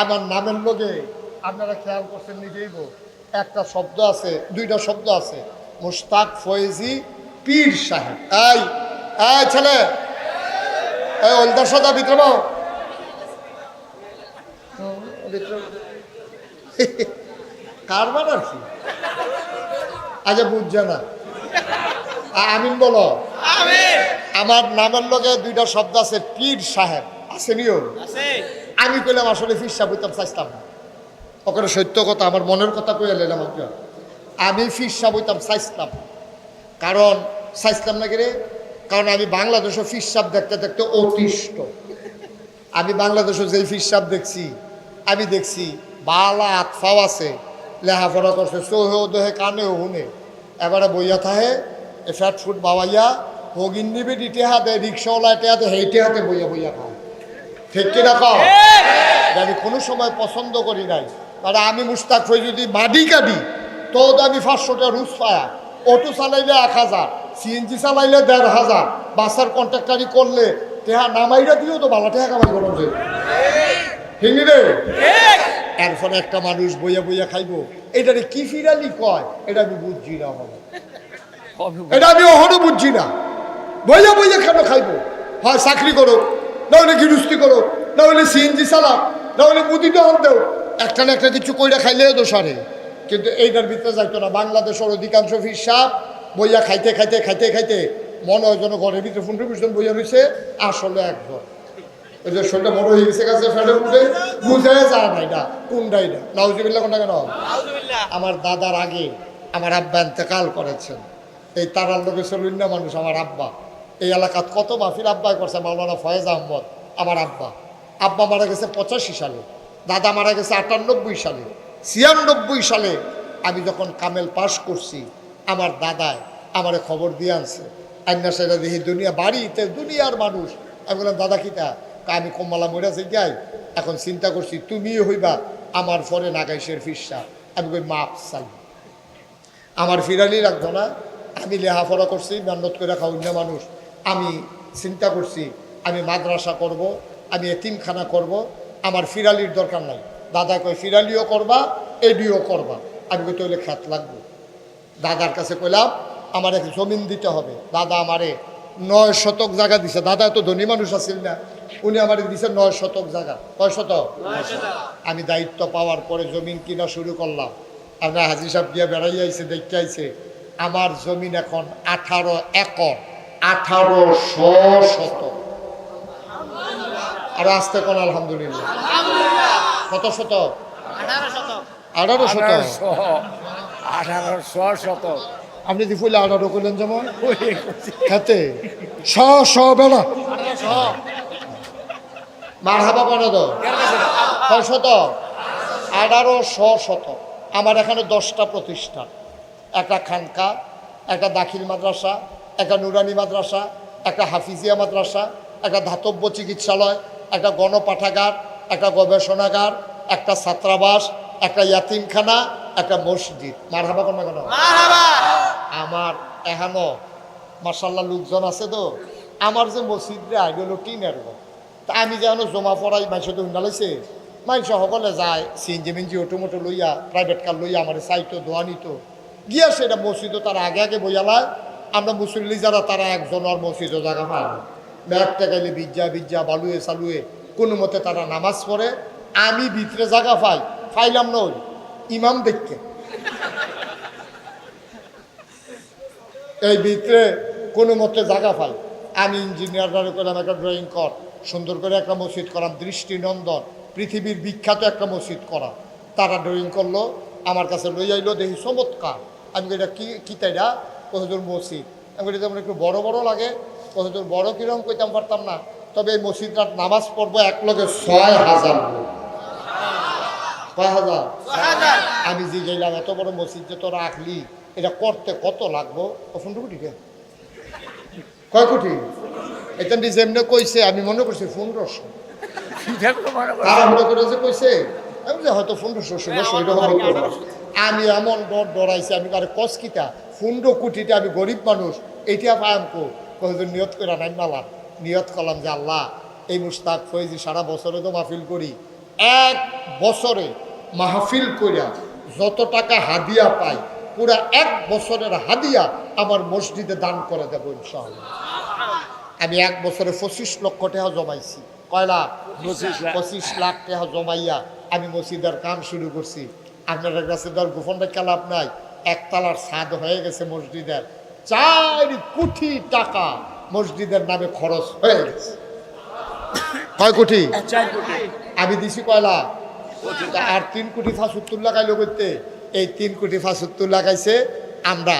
আমার নামের লোকে আপনারা খেয়াল করছেন নিজেই একটা শব্দ আছে দুইটা শব্দ আছে। মুস্তাক ফয়েজি পীর সাহেব। এই এই ছেলে। এই ওলদার সদা। কারবার আর কি আজ বুঝছে না। আমিন বলো। আমার নামের লগে দুইটা শব্দ আছে পীর সাহেব। আসেনিও আমি কইলাম, আসলে ফির বইতাম চাইতাম না। ওখানে সত্য কথা, আমার মনের কথা কই এলাম আপনি আমি ফির বইতাম চাইতাম। কারণ চাইতাম না রে কারণ আমি বাংলাদেশে ফির সাহেব দেখতে দেখতে অতিষ্ঠ। আমি বাংলাদেশে যেই ফির সাহেব দেখছি, আমি দেখছি, বালা আতফাও আছে লেহাপড়া করছে, চোহেও দেহে, কানেও হুনে এবারে বইয়া থাহে, এ ফ্যাট ফুট বাবাইয়া হগিন নিবে ডিটে হাতে রিক্সাওয়ালা হাতে হেইটে হাতে বইয়া বইয়া খাও ঠিক কিনা কও? এটা আমি কোনো সময় পছন্দ করি নাই। কারণ আমি মুস্তাক হয়ে যদি মাডি কাটি তো আমি পাঁচশোটা রুজ পায়া। অটো চালাইলে এক হাজার সিএনজি চালাইলে দেড় হাজার বাসের কন্ট্রাক্টারি করলে টেহা নামাইরা দিও তো ভালো টেহা কামাই করো ঠিক রে? এরপরে একটা মানুষ বইয়া বইয়া খাইবো। এটারে কি ফিরালি কয়? এটা আমি বুঝছি না বাবা। এটা আমি অহরও বুঝছি না। বইয়া বইয়া কেন খাইবো? হয় চাকরি করো না হলে গিরুস্তি করো না হলে সিএনজি চালাও না হলে মুদি দহন দেও। একটা না একটা কিছু কইরা খাইলেও দোষারে কিন্তু এইটার ভিতরে যাইতো না। বাংলাদেশের অধিকাংশ ফিসাব বইয়া খাইতে খাইতে খাইতে খাইতে মনে হয় যেন ঘরের ভিতরে পনেরো বিশ জন বইয়া রয়েছে আসলে একজন ওই যে শরীরটা বড় হয়ে গেছে কাছে ফেলে উঠে বুঝে যায় না এটা কোনটাই না। নাউজিবিল্লা কোনটা কেন আমার দাদার আগে আমার আব্বা ইন্তেকাল করেছেন। এই তারার লোকে চলুন্না মানুষ আমার আব্বা। এই এলাকাত কত মাফির আব্বাই করছে? মাওলানা ফয়েজ আহমদ, আমার আব্বা। আব্বা মারা গেছে পঁচাশি সালে, দাদা মারা গেছে আটানব্বই সালে, ছিয়ানব্বই সালে আমি যখন কামেল পাশ করছি, আমার দাদায় আমারে খবর দিয়ে আনছে। আইনা সেটা দেখি দুনিয়া, বাড়িতে দুনিয়ার মানুষ। আমি বললাম, দাদা কিতা আমি কমলা মরিয়াছে যাই এখন চিন্তা করছি, তুমিও হইবা আমার পরে নাগাইশের ফিরসা। আমি কই মাপ চাই। আমার ফিরালি রাখতো না আমি লেহাপড়া করছি, মেহনত করে খাওয়া মানুষ। আমি চিন্তা করছি আমি মাদ্রাসা করব আমি এতিমখানা করব আমার ফিরালির দরকার নাই। দাদা কয় ফিরালিও করবা এডিও করবা। আমি কই তৈলে খ্যাত লাগবো। দাদার কাছে কইলাম আমার এক জমিন দিতে হবে। দাদা আমারে নয় শতক জায়গা দিছে। দাদা এত ধনী মানুষ আছিল না উনি আমার দিছে নয় শতক জায়গা। কয় শতক? আমি দায়িত্ব পাওয়ার পরে জমিন কিনা শুরু করলাম। আমরা হাজি সাহেব দিয়ে বেড়াই আইছে দেখতে আইছে আমার জমিন এখন আঠারো একর। আঠারো শত আর আসতে কোন আলহামদুলিল্লাহ। কত শত আঠারো শত আঠারোশো আঠারোশো শতক। আপনি দি ফুলে আঠারো করলেন যেমন। খেতে। শ শ বেড়া মার হাবা করে তো শত আঠারো শ শত আমার এখানে দশটা প্রতিষ্ঠান। একটা খানকা একটা দাখিল মাদ্রাসা একটা নুরানি মাদ্রাসা একটা হাফিজিয়া মাদ্রাসা একটা ধাতব্য চিকিৎসালয় একটা গণপাঠাগার একটা গবেষণাগার একটা ছাত্রাবাস একটা ইয়াতিমখানা একটা মসজিদ। মার হাবা কোনো? কেন আমার এখানো মার্শাল্লাহ লোকজন আছে তো। আমার যে মসজিদে আগে হলো টিনের তা আমি যেন জমা পড়াই মাইসে তো উন্নালাইছে মাইসে সকলে যায় সিএনজি মিঞ্জি অটো মোটো লইয়া প্রাইভেট কার লইয়া আমার চাইতো দোয়া নিত গিয়া সেটা মসজিদও তার আগে আগে বইয়ালায় আমরা মুসল্লি যারা, তারা একজন আর মসজিদও জায়গা পায় না। টেকাইলে বিজ্জা বিজ্জা বালুয়ে, সালুয়ে, কোনো মতে তারা নামাজ পড়ে। আমি ভিতরে জায়গা পাই, পাইলাম না ইমাম দেখতে। এই ভিতরে কোনো মতে জায়গা পাই। আমি ইঞ্জিনিয়াররা করলাম একটা ড্রয়িং কর সুন্দর করে একটা মসজিদ করাম, দৃষ্টিনন্দন, পৃথিবীর বিখ্যাত একটা মসজিদ করা তারা ড্রয়িং করল, আমার কাছে লই আইলো দেখি চমৎকার। আমি এটা কি কি তাইরা? মসজিদ। আমি যেমন একটু বড় বড় লাগে কতদূর বড় কীরকম কইতাম পারতাম না। তবে এই মসজিদটার নামাজ পড়ব এক লগে ছয় হাজার আমি যে গেলাম, এত বড় মসজিদ যে তোরা আঁকলি, এটা করতে কত লাগবো? পনেরো কোটি কে কয় কোটি? এটা যেমনি কইছে, আমি মনে করছি পনেরোশো। তারা মনে করে যে কইছে, আমি যে হয়তো পারে। আমি এমন ডর ডরাইছি, আমি কারে কসকিটা পনেরো কোটিতে আমি গরিব মানুষ এইটা পায়াম কো? নিয়ত করে নাই মালাম নিয়ত করলাম যে আল্লাহ এই মুস্তাক ফয়েজি সারা বছরে তো মাহফিল করি। এক বছরে মাহফিল করিয়া যত টাকা হাদিয়া পাই পুরা এক বছরের হাদিয়া আমার মসজিদে দান করে দেবো ইনশাআল্লাহ। আমি এক বছরে পঁচিশ লক্ষ টাকা জমাইছি। কয়লা পঁচিশ লাখ। টাকা জমাইয়া আমি মসজিদের কাম শুরু করছি। আপনাদের কাছে ধর গোপন রেখা লাভ নাই। একতলার ছাদ হয়ে গেছে মসজিদের। চার কোটি টাকা মসজিদের নামে খরচ হয়ে গেছে। কয় কোটি? আমি দিছি কয়লা? আর তিন কোটি ফাঁসুত্তর লাগাইলো করতে এই তিন কোটি ফাঁসুত্তর লাগাইছে আমরা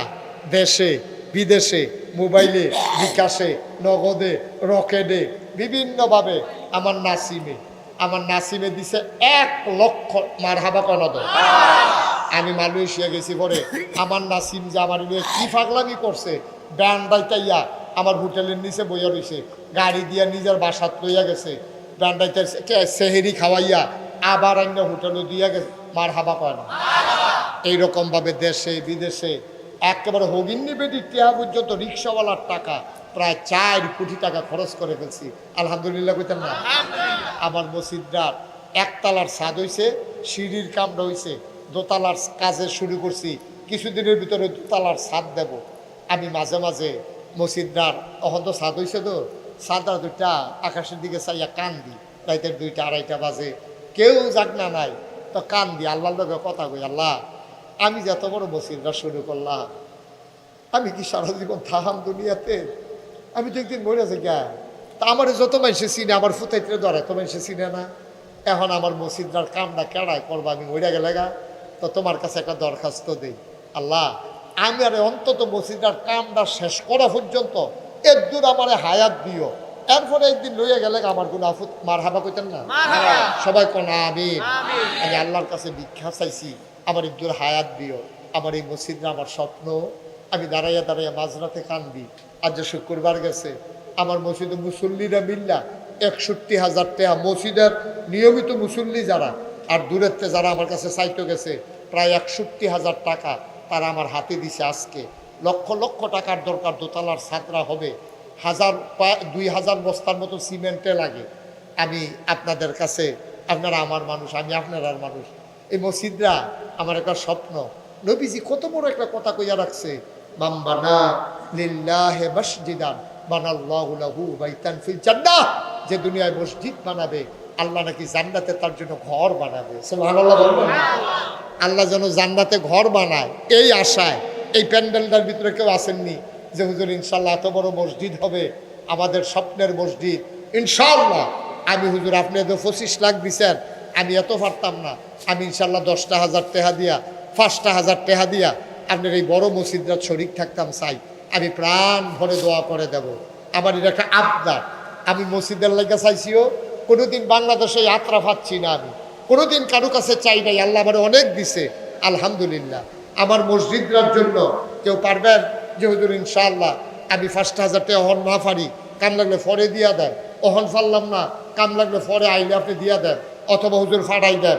দেশে বিদেশে মোবাইলে বিকাশে নগদে রকেটে বিভিন্নভাবে আমার নাসিমে। আমার নাসিমে দিছে এক লক্ষ মার হাবা কনদ আমি মালয়েশিয়া গেছি পরে। আমার নাসিম যে আমার কি ফাগলামি করছে ব্যান্ডাইতাইয়া আমার হোটেলের নিচে বইয়া রয়েছে গাড়ি দিয়া নিজের বাসাত লইয়া গেছে। ব্যান্ডাইতে সেহেরি খাওয়াইয়া আবার অন্য হোটেলও দিয়া গেছে। মার হাবা পায় না। এইরকম ভাবে দেশে বিদেশে একেবারে হগিন্নি বেদি টিয়া পর্যন্ত রিক্সাওয়ালার টাকা প্রায় চার কোটি টাকা খরচ করে ফেলছি। আলহামদুলিল্লাহ কইতেন না। আমার মসজিদটার একতলার ছাদ হইছে সিঁড়ির কাম রয়েছে দোতলার কাজে শুরু করছি, কিছুদিনের ভিতরে দোতলার ছাদ দেব। আমি মাঝে মাঝে মসজিদটার অহন তো ছাদ হইছে তো? ছাদটা দুইটা আকাশের দিকে চাইয়া কান দি রাইতের দুইটা, আড়াইটা বাজে। কেউ যাক না নাই, তো কান দি আল্লাহর লগে কথা কই, আল্লাহ, আমি যে এত বড় মসজিদটা শুরু করলাম, আমি কি সারা জীবন থাহাম দুনিয়াতে? আমি তো একদিন মরে আছি গা। তা আমার যত মানুষে চিনে, আমার ফুতাইতে ধরে তো মানুষে চিনে না। এখন আমার মসজিদটার কামটা কেড়ায় করব? আমি মরে গেলে গা। তো তোমার কাছে একটা দরখাস্ত দেই। আল্লাহ আমি আর অন্তত মসজিদটার কামটা শেষ করা পর্যন্ত এর দূর আমার হায়াত দিও। এরপরে একদিন লইয়া গেলে আমার কোনো আফুত মার হাবা কইতেন না? সবাই কোন আমি আমি আল্লাহর কাছে ভিক্ষা চাইছি আমার একদূর হায়াত দিও। আমার এই মসজিদটা আমার স্বপ্ন আমি দাঁড়াইয়া দাঁড়াইয়া মাঝরাতে কান্দি। আজ যে শুক্রবার গেছে আমার মসজিদে মুসল্লিরা মিল্লা একষট্টি হাজার টাকা মসজিদের নিয়মিত মুসল্লি যারা আর দূরের থেকে যারা আমার কাছে চাইতে গেছে, প্রায় একষট্টি হাজার টাকা তারা আমার হাতে দিছে আজকে। লক্ষ লক্ষ টাকার দরকার, দোতলার ছাত্রা হবে। হাজার দুই হাজার বস্তার মতো সিমেন্টে লাগে। আমি আপনাদের কাছে, আপনারা আমার মানুষ, আমি আপনার মানুষ। এই মসজিদরা আমার একটা স্বপ্ন। নবীজি কত বড় একটা কথা কইয়া রাখছে মাম্বানা যে দুনিয়ায় মসজিদ বানাবে আল্লাহ নাকি জান্নাতে তার জন্য ঘর বানাবে। আল্লাহ যেন জান্নাতে ঘর বানায়। এই আশায়, এই প্যান্ডেলটার ভিতরে কেউ আসেননি যে, হুজুর, ইনশাল্লাহ এত বড় মসজিদ হবে আমাদের স্বপ্নের মসজিদ। ইনশাল্লাহ, আমি হুজুর, আপনি তো পঁচিশ লাখ দিছেন, আমি এত পারতাম না। আমি ইনশাল্লাহ দশটা হাজার টেহা দিয়া, পাঁচটা হাজার টেহা দিয়া আপনার এই বড় মসজিদটা শরিক থাকতাম চাই। আমি প্রাণ ভরে দোয়া করে দেব। আমার এটা একটা আবদার। আমি মসজিদের লাগে চাইছিও কোনোদিন বাংলাদেশে যাত্রা পাচ্ছি না আমি। কোনোদিন কারও কাছে চাই নাই, আল্লাহ আমার অনেক দিছে, আলহামদুলিল্লাহ। আমার মসজিদটার জন্য কেউ পারবেন যে হুজুর, ইনশাআল্লাহ, আমি ফার্স্ট হাজারটা অহন না পারি, কাম লাগলে ফরে দিয়া দেন। অহন ফারলাম না, কাম লাগলে ফরে আইলে আপনি দিয়া দেন, অথবা হুজুর ফাটাই দেন।